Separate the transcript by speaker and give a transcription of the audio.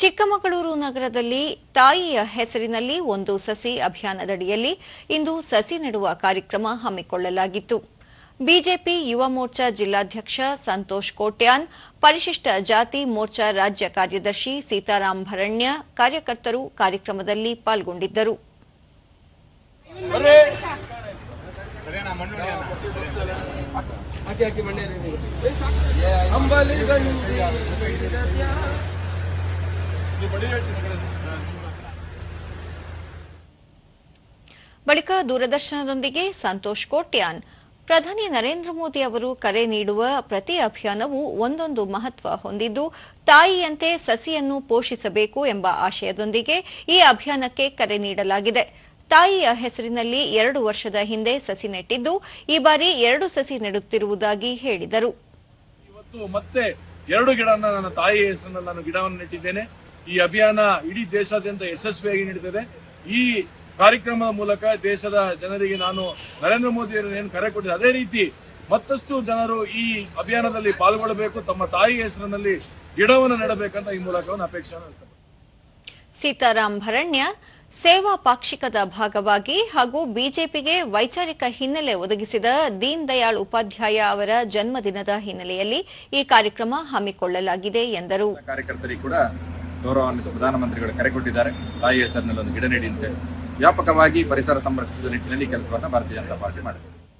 Speaker 1: ಚಿಕ್ಕಮಗಳೂರು ನಗರದಲ್ಲಿ ತಾಯಿಯ ಹೆಸರಿನಲ್ಲಿ ಒಂದು ಸಸಿ ಅಭಿಯಾನದಡಿಯಲ್ಲಿ ಇಂದು ಸಸಿ ನೆಡುವ ಕಾರ್ಯಕ್ರಮ ಹಮ್ಮಿಕೊಳ್ಳಲಾಗಿತ್ತು. ಬಿಜೆಪಿ ಯುವ ಮೋರ್ಚಾ ಜಿಲ್ಲಾಧ್ಯಕ್ಷ ಸಂತೋಷ್ ಕೋಟ್ಯಾನ್, ಪರಿಶಿಷ್ಟ ಜಾತಿ ಮೋರ್ಚಾ ರಾಜ್ಯ ಕಾರ್ಯದರ್ಶಿ ಸೀತಾರಾಂ ಭರಣ್ಯ, ಕಾರ್ಯಕರ್ತರು ಕಾರ್ಯಕ್ರಮದಲ್ಲಿ ಪಾಲ್ಗೊಂಡಿದ್ದರು. ಬಳಿಕ ದೂರದರ್ಶನದೊಂದಿಗೆ ಸಂತೋಷ್ ಕೋಟ್ಯಾನ್. ಪ್ರಧಾನಿ ನರೇಂದ್ರ ಮೋದಿ ಅವರು ಕರೆ ನೀಡುವ ಪ್ರತಿ ಅಭಿಯಾನವು ಒಂದೊಂದು ಮಹತ್ವ ಹೊಂದಿದ್ದು ತಾಯಿಯಂತೆ ಸಸಿಯನ್ನು ಪೋಷಿಸಬೇಕು ಎಂಬ ಆಶಯದೊಂದಿಗೆ ಈ ಅಭಿಯಾನಕ್ಕೆ ಕರೆ ನೀಡಲಾಗಿದೆ. ತಾಯಿಯ ಹೆಸರಿನಲ್ಲಿ ಎರಡು ವರ್ಷದ ಹಿಂದೆ ಸಸಿ ನೆಟ್ಟಿದ್ದು ಈ ಬಾರಿ ಎರಡು ಸಸಿ ನೆಡುತ್ತಿರುವುದಾಗಿ ಹೇಳಿದರು.
Speaker 2: ಇವತ್ತು ಮತ್ತೆ ಎರಡು ಗಿಡ ನನ್ನ ತಾಯಿ ಹೆಸರಿನಲ್ಲಿ ನಾನು ಗಿಡವನ್ನು ನೆಟ್ಟಿದ್ದೇನೆ. ಈ ಅಭಿಯಾನ ಇಡೀ ದೇಶಾದ್ಯಂತ ಯಶಸ್ವಿಯಾಗಿ ನಡೀತದೆ. ಈ ಕಾರ್ಯಕ್ರಮದ ಮೂಲಕ ದೇಶದ ಜನರಿಗೆ ನಾನು ನರೇಂದ್ರ ಮೋದಿ ಅವರು ಏನು ಕರೆ ಕೊಟ್ಟಿದ್ದೆ ಅದೇ ರೀತಿ ಮತ್ತಷ್ಟು ಜನರು ಈ ಅಭಿಯಾನದಲ್ಲಿ ಪಾಲ್ಗೊಳ್ಳಬೇಕು ತಮ್ಮ ತಾಯಿ ಹೆಸರಿನಲ್ಲಿ ಗಿಡವನ್ನು ನೆಡಬೇಕಂತ ಈ ಮೂಲಕ ಅಪೇಕ್ಷೆ
Speaker 1: ಸೀತಾರಾಮ್ ಭರಣ್ಯ ಸೇವಾ ಪಾಕ್ಷಿಕದ ಭಾಗವಾಗಿ ಹಾಗೂ ಬಿಜೆಪಿಗೆ ವೈಚಾರಿಕ ಹಿನ್ನೆಲೆ ಒದಗಿಸಿದ ದೀನ್ ದಯಾಳ್ ಉಪಾಧ್ಯಾಯ ಅವರ ಜನ್ಮದಿನದ ಹಿನ್ನೆಲೆಯಲ್ಲಿ ಈ ಕಾರ್ಯಕ್ರಮ ಹಮ್ಮಿಕೊಳ್ಳಲಾಗಿದೆ ಎಂದರು.
Speaker 3: ಕಾರ್ಯಕರ್ತರಿಗೆ ಕೂಡ ಗೌರವಾನ್ವಿತ ಪ್ರಧಾನಮಂತ್ರಿಗಳು ಕರೆ ಕೊಟ್ಟಿದ್ದಾರೆ. ತಾಯಿ ಹೆಸರಿನಲ್ಲಿ ಒಂದು ಗಿಡ ನೀಡಿ ವ್ಯಾಪಕವಾಗಿ ಪರಿಸರ ಸಂರಕ್ಷಿಸುವ ನಿಟ್ಟಿನಲ್ಲಿ ಕೆಲಸವನ್ನು ಭಾರತೀಯ ಜನತಾ ಪಾರ್ಟಿ ಮಾಡಿದೆ.